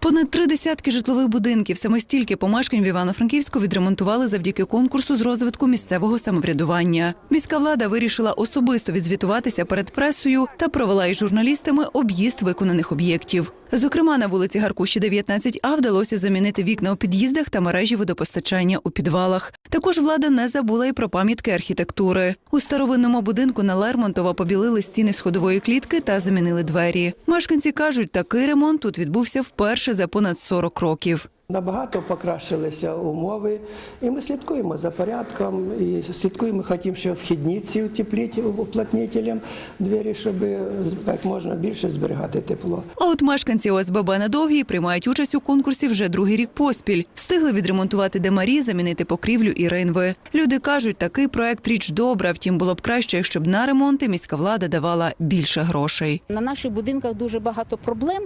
Понад три десятки житлових будинків, саме стільки помешкань в Івано-Франківську відремонтували завдяки конкурсу з розвитку місцевого самоврядування. Міська влада вирішила особисто відзвітуватися перед пресою та провела із журналістами об'їзд виконаних об'єктів. Зокрема, на вулиці Гаркуші 19А вдалося замінити вікна у під'їздах та мережі водопостачання у підвалах. Також влада не забула і про пам'ятки архітектури. У старовинному будинку на Лермонтова побілили стіни сходової клітки та замінили двері. Мешканці кажуть, такий ремонт тут відбувся вперше за понад 40 років. Набагато покращилися умови, і ми слідкуємо за порядком, і слідкуємо, хотімо, що вхідні ці утепліть уплотнителям двері, щоб як можна більше зберігати тепло. А от мешканці ОСББ на довгій приймають участь у конкурсі вже другий рік поспіль. Встигли відремонтувати демарі, замінити покрівлю і ринви. Люди кажуть, такий проект річ добра. Втім, було б краще, якщо б на ремонти міська влада давала більше грошей. На наших будинках дуже багато проблем,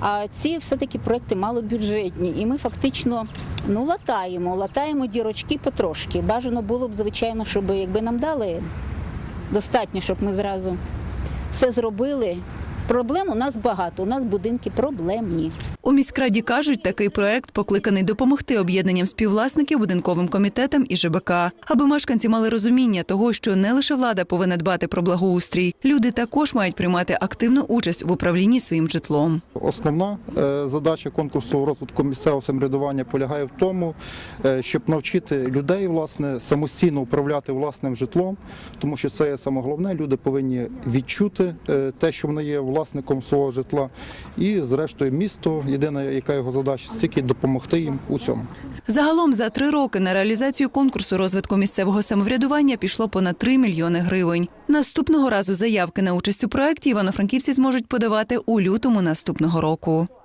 а ці все-таки проекти малобюджетні. І ми фактично ну, латаємо, латаємо дірочки потрошки. Бажано було б, звичайно, щоб якби нам дали достатньо, щоб ми зразу все зробили. Проблем у нас багато, у нас будинки проблемні. У міськраді кажуть, такий проект покликаний допомогти об'єднанням співвласників, будинковим комітетам і ЖБК, аби мешканці мали розуміння того, що не лише влада повинна дбати про благоустрій, люди також мають приймати активну участь в управлінні своїм житлом. Основна е, задача конкурсу розвитку місцевого самоврядування полягає в тому, щоб навчити людей власне самостійно управляти власним житлом, тому що це є саме головне. Люди повинні відчути е, те, що вони є власником свого житла, і зрештою місто, єдина яка його задача, тільки допомогти їм у цьому. Загалом за три роки на реалізацію конкурсу розвитку місцевого самоврядування пішло понад 3 мільйони гривень. Наступного разу заявки на участь у проекті івано-франківці зможуть подавати у лютому наступного року.